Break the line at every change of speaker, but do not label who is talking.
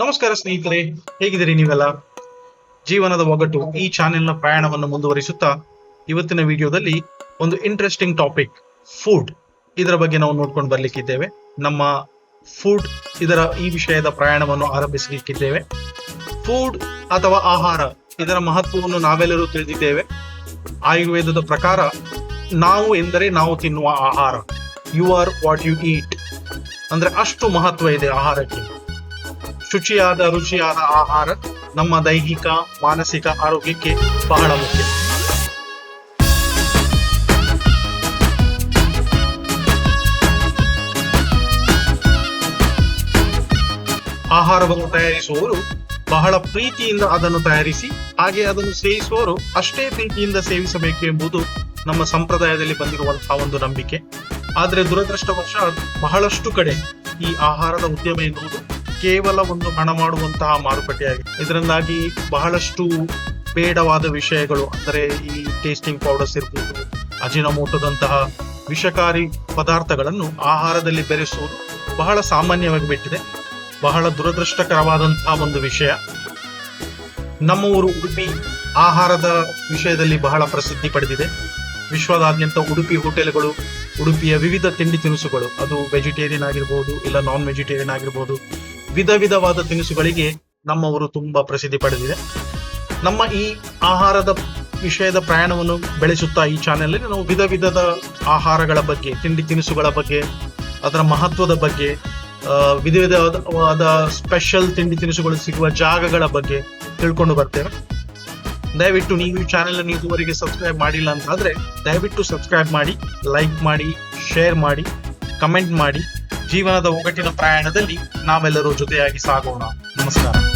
ನಮಸ್ಕಾರ ಸ್ನೇಹಿತರೆ, ಹೇಗಿದ್ದೀರಿ ನೀವೆಲ್ಲ? ಜೀವನದ ಒಗಟು ಈ ಚಾನೆಲ್ನ ಪ್ರಯಾಣವನ್ನು ಮುಂದುವರಿಸುತ್ತಾ ಇವತ್ತಿನ ವಿಡಿಯೋದಲ್ಲಿ ಒಂದು ಇಂಟ್ರೆಸ್ಟಿಂಗ್ ಟಾಪಿಕ್ ಫುಡ್ ಇದರ ಬಗ್ಗೆ ನಾವು ನೋಡ್ಕೊಂಡು ಬರ್ಲಿಕ್ಕಿದ್ದೇವೆ. ನಮ್ಮ ಫುಡ್ ಇದರ ಈ ವಿಷಯದ ಪ್ರಯಾಣವನ್ನು ಆರಂಭಿಸಲಿಕ್ಕಿದ್ದೇವೆ. ಫುಡ್ ಅಥವಾ ಆಹಾರ ಇದರ ಮಹತ್ವವನ್ನು ನಾವೆಲ್ಲರೂ ತಿಳಿದಿದ್ದೇವೆ. ಆಯುರ್ವೇದದ ಪ್ರಕಾರ ನಾವು ಎಂದರೆ ನಾವು ತಿನ್ನುವ ಆಹಾರ. You are what you eat ಅಂದ್ರೆ ಅಷ್ಟು ಮಹತ್ವ ಇದೆ ಆಹಾರಕ್ಕೆ. ಶುಚಿಯಾದ, ರುಚಿಯಾದ ಆಹಾರ ನಮ್ಮ ದೈಹಿಕ, ಮಾನಸಿಕ ಆರೋಗ್ಯಕ್ಕೆ ಬಹಳ ಮುಖ್ಯ. ಆಹಾರವನ್ನು ತಯಾರಿಸುವವರು ಬಹಳ ಪ್ರೀತಿಯಿಂದ ಅದನ್ನು ತಯಾರಿಸಿ, ಹಾಗೆ ಅದನ್ನು ಸೇವಿಸುವವರು ಅಷ್ಟೇ ಪ್ರೀತಿಯಿಂದ ಸೇವಿಸಬೇಕು ಎಂಬುದು ನಮ್ಮ ಸಂಪ್ರದಾಯದಲ್ಲಿ ಬಂದಿರುವಂತಹ ಒಂದು ನಂಬಿಕೆ. ಆದರೆ ದುರದೃಷ್ಟವಶ ಬಹಳಷ್ಟು ಕಡೆ ಈ ಆಹಾರದ ಉದ್ಯಮ ಎನ್ನುವುದು ಕೇವಲ ಒಂದು ಹಣ ಮಾಡುವಂತಹ ಮಾರುಕಟ್ಟೆಯಾಗಿದೆ. ಇದರಿಂದಾಗಿ ಬಹಳಷ್ಟು ಬೇಡವಾದ ವಿಷಯಗಳು, ಅಂದರೆ ಈ ಟೇಸ್ಟಿಂಗ್ ಪೌಡರ್ಸ್ ಇರ್ಬೋದು, ಅಜಿನಮೋಟದಂತಹ ವಿಷಕಾರಿ ಪದಾರ್ಥಗಳನ್ನು ಆಹಾರದಲ್ಲಿ ಬೆರೆಸುವುದು ಬಹಳ ಸಾಮಾನ್ಯವಾಗಿ ಬಿಟ್ಟಿದೆ. ಬಹಳ ದುರದೃಷ್ಟಕರವಾದಂತಹ ಒಂದು ವಿಷಯ. ನಮ್ಮ ಊರು ಉಡುಪಿ ಆಹಾರದ ವಿಷಯದಲ್ಲಿ ಬಹಳ ಪ್ರಸಿದ್ಧಿ ಪಡೆದಿದೆ. ವಿಶ್ವದಾದ್ಯಂತ ಉಡುಪಿ ಹೋಟೆಲ್ಗಳು, ಉಡುಪಿಯ ವಿವಿಧ ತಿಂಡಿ ತಿನಿಸುಗಳು, ಅದು ವೆಜಿಟೇರಿಯನ್ ಆಗಿರ್ಬೋದು, ಇಲ್ಲ ನಾನ್ ವೆಜಿಟೇರಿಯನ್ ಆಗಿರ್ಬೋದು ವಿಧ ವಿಧವಾದ ತಿನಿಸುಗಳಿಗೆ ನಮ್ಮವರು ತುಂಬಾ ಪ್ರಸಿದ್ಧಿ ಪಡೆದಿದೆ. ನಮ್ಮ ಈ ಆಹಾರದ ವಿಷಯದ ಪ್ರಯಾಣವನ್ನು ಬೆಳೆಸುತ್ತಾ ಈ ಚಾನೆಲ್ ನಾವು ವಿಧ ವಿಧದ ಆಹಾರಗಳ ಬಗ್ಗೆ, ತಿಂಡಿ ತಿನಿಸುಗಳ ಬಗ್ಗೆ, ಅದರ ಮಹತ್ವದ ಬಗ್ಗೆ ವಿಧ ವಿಧವಾದ ಸ್ಪೆಷಲ್ ತಿಂಡಿ ತಿನಿಸುಗಳು ಸಿಗುವ ಜಾಗಗಳ ಬಗ್ಗೆ ತಿಳ್ಕೊಂಡು ಬರ್ತೇವೆ. ದಯವಿಟ್ಟು ನೀವು ಈ ಚಾನೆಲ್ ಅನ್ನು ಇದುವರೆಗೆ ಸಬ್ಸ್ಕ್ರೈಬ್ ಮಾಡಿಲ್ಲ ಅಂತ ಆದ್ರೆ ದಯವಿಟ್ಟು ಸಬ್ಸ್ಕ್ರೈಬ್ ಮಾಡಿ ಲೈಕ್ ಮಾಡಿ ಶೇರ್ ಮಾಡಿ ಕಮೆಂಟ್ ಮಾಡಿ. ಜೀವನದ ಒಗಟಿನ ಪ್ರಯಾಣದಲ್ಲಿ ನಾವೆಲ್ಲರೂ ಜೊತೆಯಾಗಿ ಸಾಗೋಣ. ನಮಸ್ಕಾರ.